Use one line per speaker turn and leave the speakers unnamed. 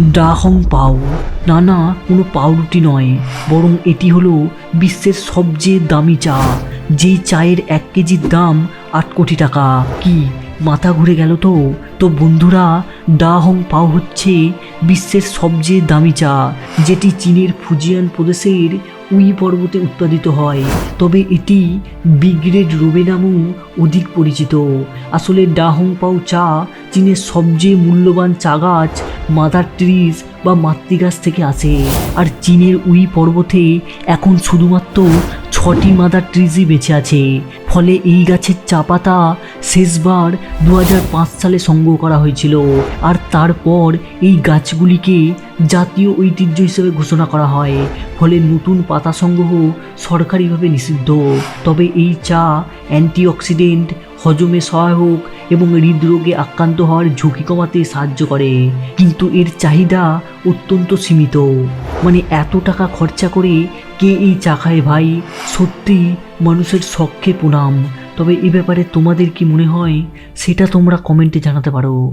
ডাহং পাও। না না, কোনো পাউরুটি নয়। বরং এটি হলো বিশ্বের সবচেয়ে দামি চা, যেই চায়ের এক কেজির দাম আট কোটি টাকা। কি, মাথা ঘুরে গেল তো? তো বন্ধুরা, ডাহং পাও হচ্ছে বিশ্বের সবচেয়ে দামি চা, যেটি চীনের ফুজিয়ান প্রদেশের উই পর্বতে উৎপাদিত হয়। তবে এটি বিগ্রেড রোবে নামেও অধিক পরিচিত। আসলে ডাহং পাও চা চীনের সবচেয়ে মূল্যবান চা গাছ মাদার ট্রিজ বা মাতৃগাছ থেকে আসে। আর চীনের উই পর্বতে এখন শুধুমাত্র ছটি মাদার ট্রিজই বেঁচে আছে। ফলে এই গাছের চা পাতা শেষবার দু হাজার পাঁচ সালে সংগ্রহ করা হয়েছিল। আর তারপর এই গাছগুলিকে জাতীয় ঐতিহ্য হিসেবে ঘোষণা করা হয়। ফলে নতুন পাতা সংগ্রহ সরকারিভাবে নিষিদ্ধ। তবে এই চা, অ্যান্টিঅক্সিডেন্ট, হজমে সহায়ক এবং হৃদরোগে আক্রান্ত হওয়ার ঝুঁকি কমাতে সাহায্য করে। কিন্তু এর চাহিদা অত্যন্ত সীমিত। মানে এত টাকা খরচা করে কে এই চাখায় ভাই? সত্যি মানুষের শখকে প্রণাম। তবে এ ব্যাপারে তোমাদের কি মনে হয়? সেটা তোমরা কমেন্টে জানাতে পারো।